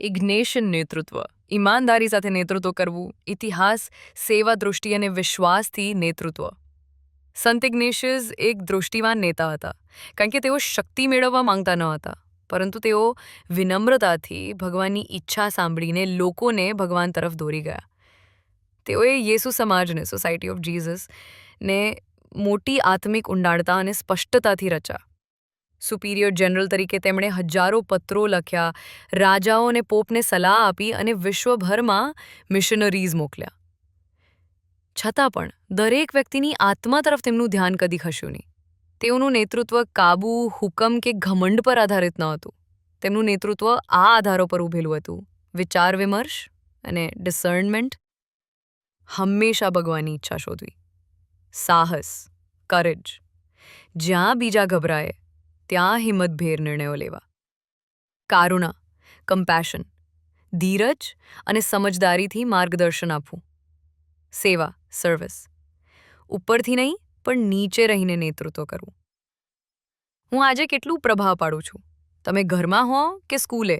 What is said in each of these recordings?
ઇગ્નેશિયન નેતૃત્વ. ઈમાનદારી સાથે નેતૃત્વ કરવું, ઇતિહાસ, સેવા દૃષ્ટિ અને વિશ્વાસથી નેતૃત્વ. સંત ઇગ્નેશિયસ એક દૃષ્ટિવાન નેતા હતા, કારણ કે તેઓ શક્તિ મેળવવા માંગતા ન હતા. પરંતુ તેઓ વિનમ્રતાથી ભગવાનની ઈચ્છા સાંભળીને લોકોને ભગવાન તરફ દોરી ગયા. તેઓએ યેસુ સમાજને, સોસાયટી ઓફ જીઝસ ને મોટી આત્મિક ઊંડાણતા અને સ્પષ્ટતાથી રચા સુપિરિયર જનરલ તરીકે તેમણે હજારો પત્રો લખ્યા, રાજાઓ અને પોપને સલાહ આપી અને વિશ્વભરમાં મિશનરીઝ મોકલ્યા. છતાં પણ, દરેક વ્યક્તિની આત્મા તરફ તેમનું ધ્યાન કદી ખસ્યું નહીં. તેઓનું નેતૃત્વ કાબુ, હુકમ કે ઘમંડ પર આધારિત ન હતું. તેમનું નેતૃત્વ આ આધારો પર ઊભેલું હતું. વિચાર વિમર્શ અને ડિસર્નમેન્ટ હંમેશા ભગવાનની ઈચ્છા શોધવી. સાહસ કરેજ જ્યાં બીજા ગભરાય ત્યાં હિંમતભેર નિર્ણયો લેવા. કારુણા કમ્પેશન ધીરજ અને સમજદારીથી માર્ગદર્શન આપવું. સેવા સર્વિસ ઉપરથી નહીં, પણ નીચે રહીને નેતૃત્વ કરવું. હું આજે કેટલું પ્રભાવ પાડું છું? તમે ઘરમાં હો કે સ્કૂલે?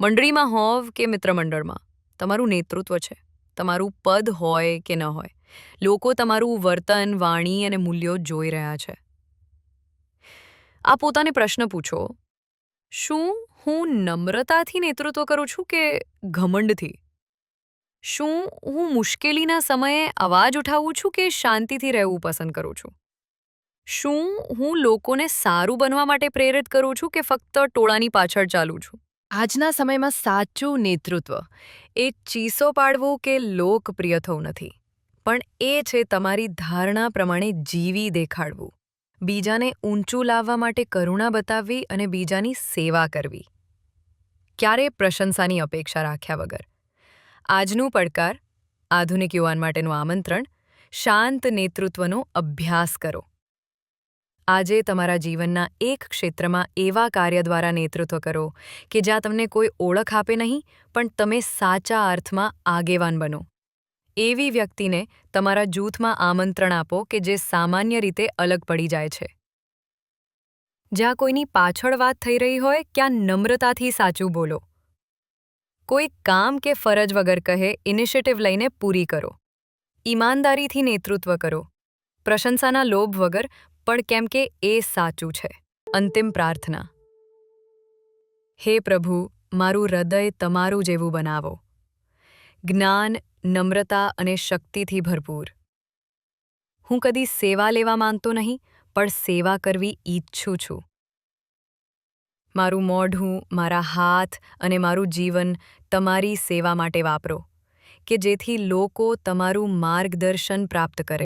મંડળીમાં હોવ કે મિત્રમંડળમાં? તમારું નેતૃત્વ છે. તમારું પદ હોય કે ન હોય? લોકો તમારું વર્તન, વાણી અને મૂલ્યો જોઈ રહ્યા છે. આ પોતાને પ્રશ્ન પૂછો. શું હું નમ્રતાથી નેતૃત્વ કરું છું કે ઘમંડથી? શું હું મુશ્કેલીના સમયે અવાજ ઉઠાવું છું કે શાંતિથી રહેવું પસંદ કરું છું? શું હું લોકોને સારું બનવા માટે પ્રેરિત કરું છું કે ફક્ત ટોળાની પાછળ ચાલું છું? આજના સમયમાં સાચું નેતૃત્વ એ ચીસો પાડવું કે લોકપ્રિય થવું નથી. પણ એ છે તમારી ધારણા પ્રમાણે જીવી દેખાડવું. બીજાને ઊંચું લાવવા માટે કરુણા બતાવવી અને બીજાની સેવા કરવી. ક્યારે પ્રશંસાની અપેક્ષા રાખ્યા વગર. આજનું પડકાર, આધુનિક યુવાન માટેનું આમંત્રણ, શાંત નેતૃત્વનો અભ્યાસ કરો. આજે તમારા જીવનના એક ક્ષેત્રમાં એવા કાર્ય દ્વારા નેતૃત્વ કરો કે જ્યાં તમને કોઈ ઓળખ આપે નહીં, પણ તમે સાચા અર્થમાં આગેવાન બનો. એવી વ્યક્તિને તમારા જૂથમાં આમંત્રણ આપો કે જે સામાન્ય રીતે અલગ પડી જાય છે. જ્યાં કોઈની પાછળ વાત થઈ રહી હોય ક્યાં નમ્રતાથી સાચું બોલો. કોઈ કામ કે ફરજ વગર કહે, ઇનિશિયેટિવ લઈને પૂરી કરો. ઈમાનદારીથી નેતૃત્વ કરો. પ્રશંસાના લોભ વગર, પણ કેમ કે એ સાચું છે. અંતિમ પ્રાર્થના. હે પ્રભુ, મારું હૃદય તમારું જેવું બનાવો. જ્ઞાન નમ્રતા અને શક્તિથી ભરપૂર. હું કદી સેવા લેવા માંગતો નહીં, પણ સેવા કરવી ઈચ્છું છું. મારું મોઢું મારા હાથ અને મારું જીવન તમારી સેવા માટે વાપરો, કે જેથી લોકો તમારું માર્ગદર્શન પ્રાપ્ત કરે.